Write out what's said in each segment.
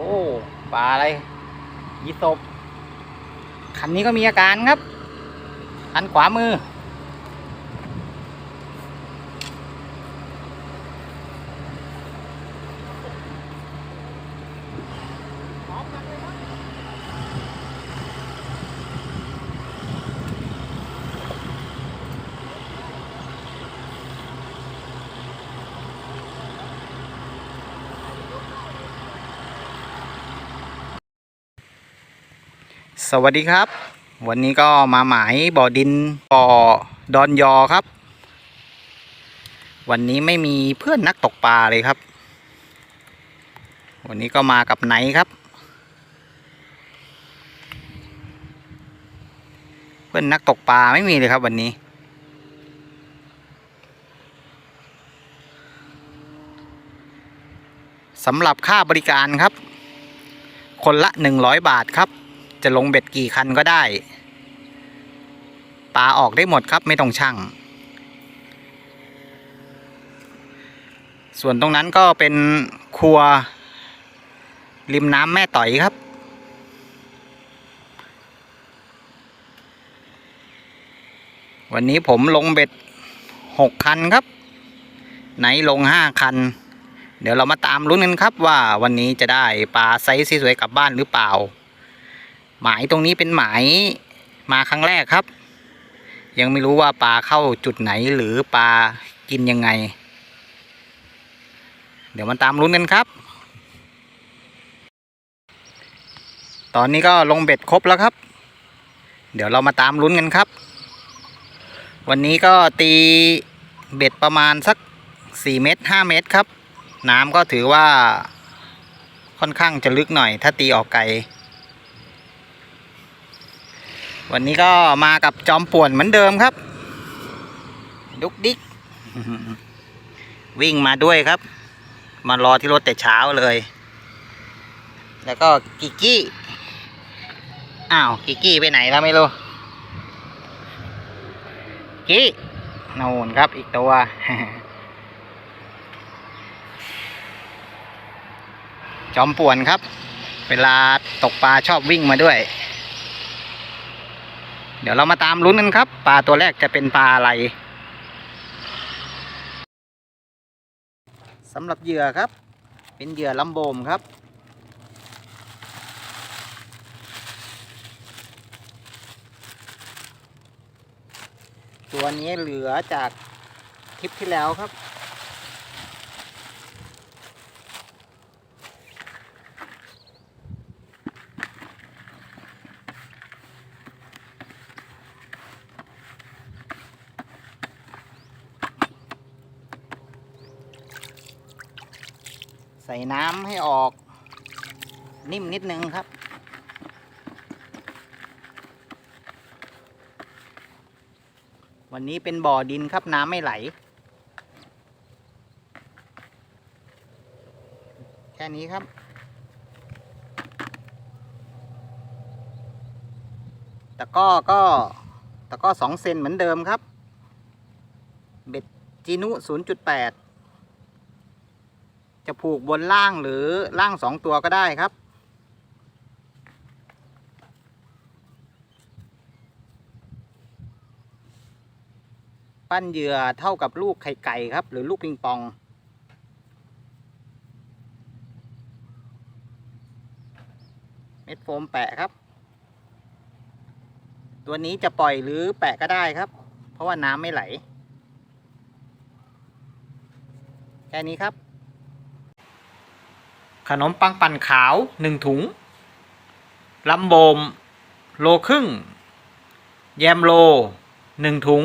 อ้ปลาอะไรยีตบคันนี้ก็มีอาการครับ คันขวามือ สวัสดีครับ วันนี้ก็มาหมายบ่อดินบ่อดอนยอครับ วันนี้ไม่มีเพื่อนนักตกปลาเลยครับ วันนี้ก็มากับไหนครับ เพื่อนนักตกปลาไม่มีเลยครับวันนี้ สำหรับค่าบริการครับ คนละหนึ่งร้อยบาทครับ จะลงเบ็ดกี่คันก็ได้ ปลาออกได้หมดครับไม่ต้องช่าง ส่วนตรงนั้นก็เป็นครัว ริมน้ำแม่ต่อยครับ วันนี้ผมลงเบ็ดหกคันครับ ไหนลงห้าคันเดี๋ยวเรามาตามลุ้นกันครับว่าวันนี้จะได้ปลาไซส์สวยๆกลับบ้านหรือเปล่า หมายตรงนี้เป็นหมายมาครั้งแรกครับ ยังไม่รู้ว่าปลาเข้าจุดไหนหรือปลากินยังไง เดี๋ยวมาตามลุ้นกันครับ ตอนนี้ก็ลงเบ็ดครบแล้วครับ เดี๋ยวเรามาตามลุ้นกันครับ วันนี้ก็ตีเบ็ดประมาณสัก 4 เมตร 5 เมตรครับ น้ำก็ถือว่าค่อนข้างจะลึกหน่อย ถ้าตีออกไกล วันนี้ก็มากับจอมป่วนเหมือนเดิมครับ ดุกดิกวิ่งมาด้วยครับ มารอที่รถแต่เช้าเลย แล้วก็กิกกี้ อ้าว กิกกี้ไปไหนแล้วไม่รู้ กี้โน่นครับอีกตัวจอมป่วนครับ เวลาตกปลาชอบวิ่งมาด้วย เดี๋ยวเรามาตามลุ้นกันครับ ปลาตัวแรกจะเป็นปลาอะไรสำหรับเหยื่อครับ เป็นเหยื่อลำโบมครับ ตัวนี้เหลือจากคลิปที่แล้วครับ น้ำให้ออกนิ่มนิดนึงครับ วันนี้เป็นบ่อดินครับน้ำไม่ไหล แค่นี้ครับตะก้อก็ตะก้อสองเซนเหมือนเดิมครับ เบ็ดจีนุศูนย์ จะผูกบนล่างหรือล่างสองตัวก็ได้ครับ ปั้นเหยื่อเท่ากับลูกไข่ไก่ครับ หรือลูกปิงปองเม็ดโฟมแปะครับ ตัวนี้จะปล่อยหรือแปะก็ได้ครับ เพราะว่าน้ำไม่ไหล แค่นี้ครับ ขนมปังปั่นขาวหนึ่งถุงลำโบม โลครึ่ง แยมโลหนึ่งถุง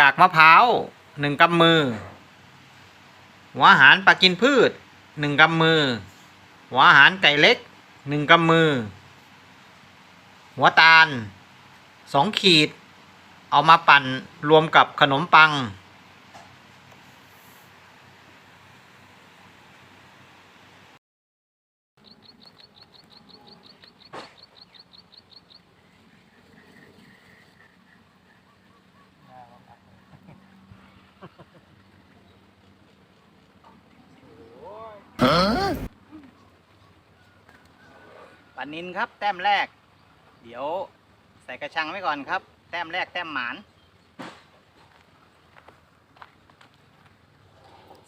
กากมะพร้าวหนึ่งกำมือ หัวอาหารปลากินพืชหนึ่งกำมือ หัวอาหารไก่เล็กหนึ่งกำมือ หัวตาลสองขีด เอามาปั่นรวมกับขนมปัง นินครับ แต้มแรก เดี๋ยวใส่กระชังไว้ก่อนครับ แต้มแรกแต้มหมาน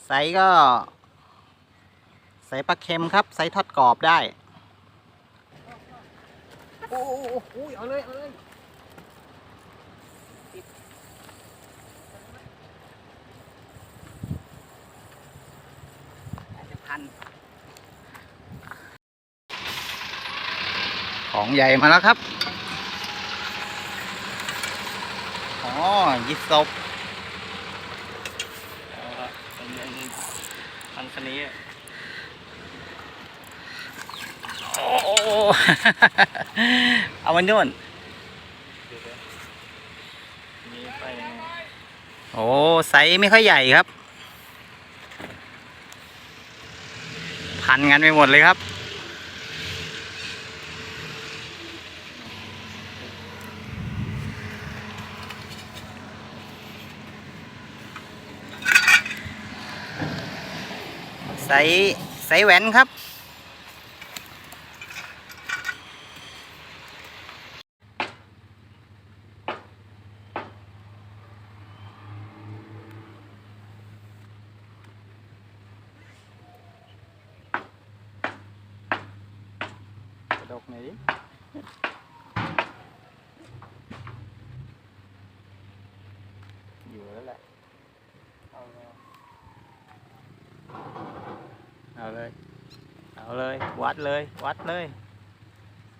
ใส่ก็ ใส่ปลาเค็มครับ ใส่ทอดกรอบได้ โอ้โหเอาเลยเอาเลยอาจจะพัน ของใหญ่มาแล้วครับ อ๋อ ยิบศพพันคันนี้ โอ้เอามันนู่นมีไปโอ้ ไซส์ไม่ค่อยใหญ่ครับ พันกันไปหมดเลยครับ ไซส์ไซส์แหวนครับ กระดกไหนอยดิอยู่แล้วแหละ เอาเลย เอาเลย เลย วัดเลย วัดเลย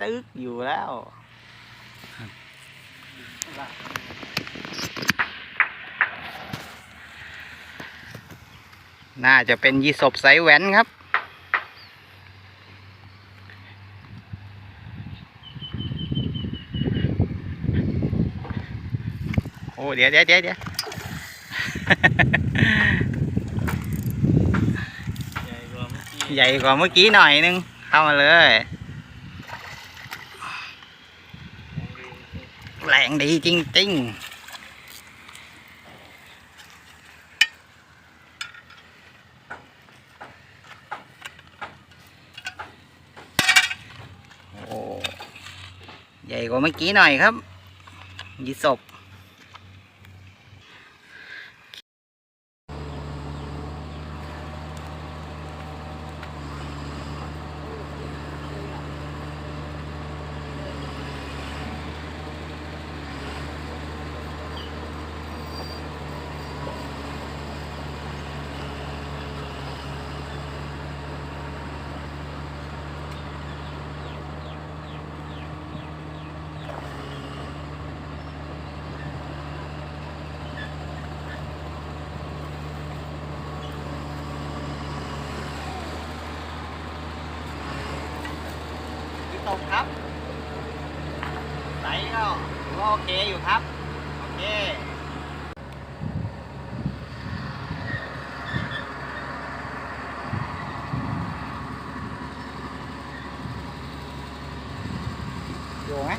ตึกอยู่แล้วน่าจะเป็นยีสบไซส์แหวนครับ โอ้ เดี๋ยวเดี๋ยวเดี๋ยวเดี๋ยว ใหญ่กว่าเมื่อกี้หน่อยนึง เข้ามาเลย แรงดีจริง ๆใหญ่กว่าเมื่อกี้หน่อยครับยีศบ กครับไซส์ก็ถือว่าโอเคอยู่ครับ โอเคอยู่ไหม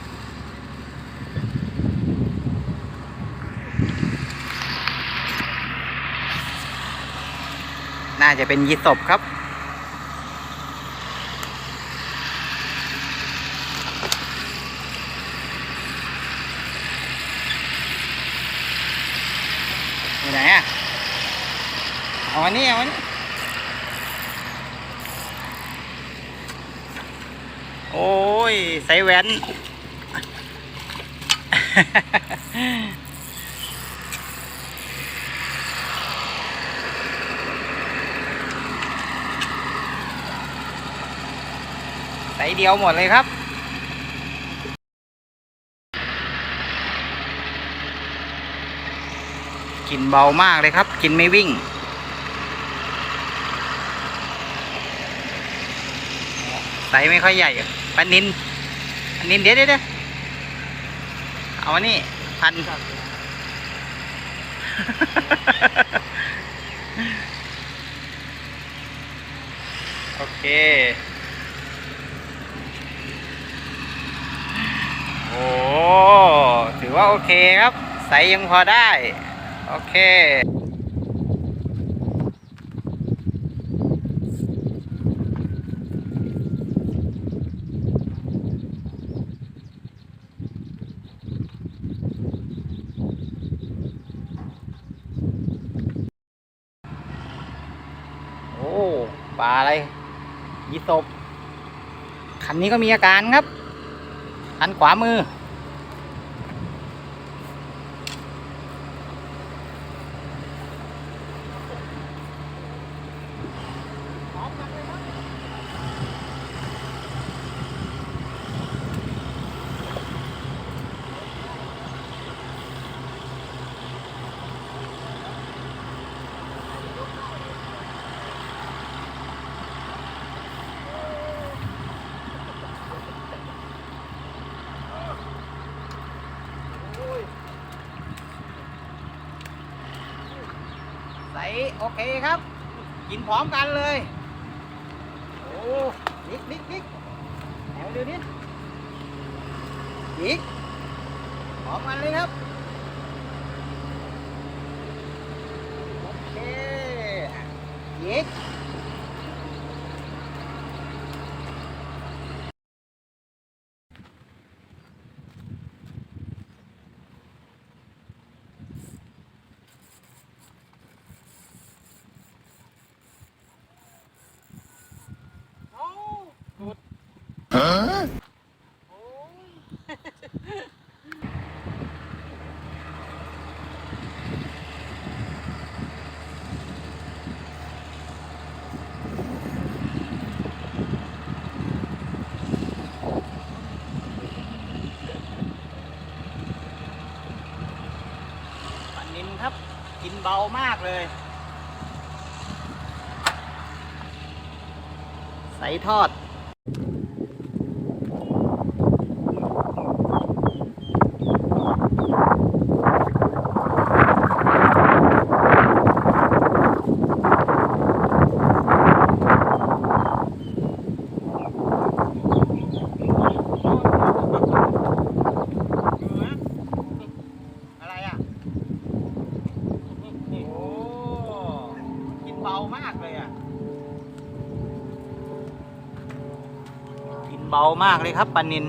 น่าจะเป็นยีสบครับ อยู่ไหนอะ เอาอันนี้เอาอันนี้โอ้ยใส่แว่นใส่เดียวหมดเลยครับกลินเบามากเลยครับกินไม่วิ่ง ไซส์ไม่ค่อยใหญ่อะปันนินปันนินเดี๋ยวเดี๋ยวเดี๋ยวเอาอันนี้พันโอเค โอ้ ถือว่าโอเคครับไซส์ยังพอได้ โอเค โปลาอะไร ตบคันนี้ก็มีอาการครับคันขวามือ ใส่ โอเคครับ กินพร้อมกันเลย โอ้นิกนิกนิกแถวเดียวนิดอีกพร้อมกันเลยครับโอเคอีกปันนินครับ กินเบามากเลย ใส่ทอด อะไรอะ โอ้กินเบามากเลยอะ กินเบามาก เลยครับปานิน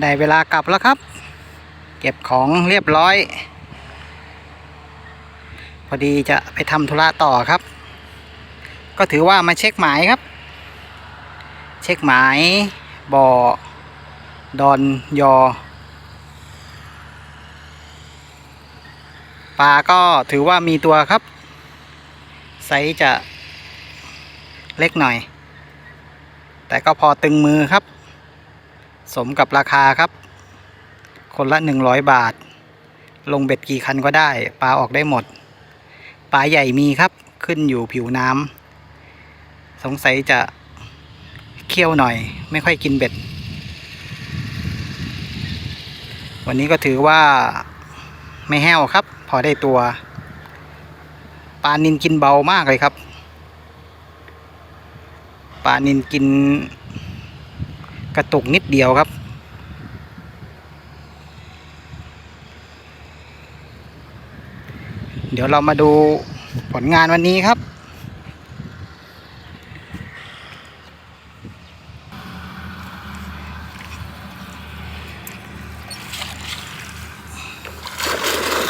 ได้เวลากลับแล้วครับ เก็บของเรียบร้อย พอดีจะไปทำธุระต่อครับ ก็ถือว่ามาเช็คหมายครับ เช็คหมายบ่อดอนยอปลาก็ถือว่ามีตัวครับไซส์จะเล็กหน่อย แต่ก็พอตึงมือครับ สมกับราคาครับ คนละ 100 บาท ลงเบ็ดกี่คันก็ได้ ปลาออกได้หมด ปลาใหญ่มีครับขึ้นอยู่ผิวน้ำสงสัยจะเคี่ยวหน่อย ไม่ค่อยกินเบ็ด วันนี้ก็ถือว่าไม่แห้วครับ พอได้ตัว ปลานินกินเบามากเลยครับ ปลานินกินกระตุกนิดเดียวครับ เดี๋ยวเรามาดูผลงานวันนี้ครับ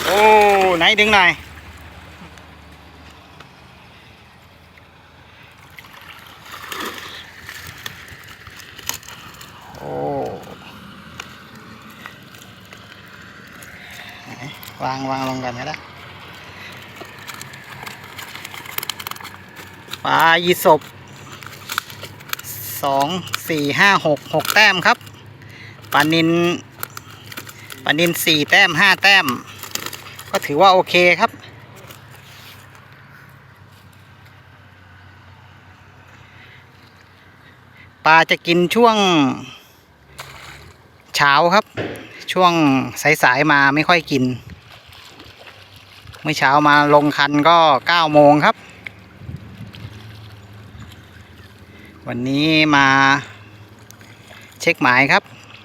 โอ้ ไหนดึงหน่อย โอ้ไหน วางวางลงกันก็ได้ปลายีสบสองสี่ห้าหกหกแต้มครับปลานินปลานินสี่แต้มห้าแต้ม ก็ถือว่าโอเคครับปลาจะกินช่วงเช้าครับ ช่วงสายๆมาไม่ค่อยกิน เมื่อเช้ามาลงคันก็เก้าโมงครับ วันนี้มาเช็คหมายครับ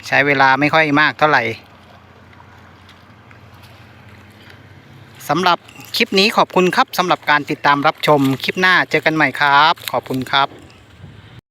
ใช้เวลาไม่ค่อยมากเท่าไหร่สำหรับคลิปนี้ขอบคุณครับสำหรับการติดตามรับชมคลิปหน้าเจอกันใหม่ครับ ขอบคุณครับ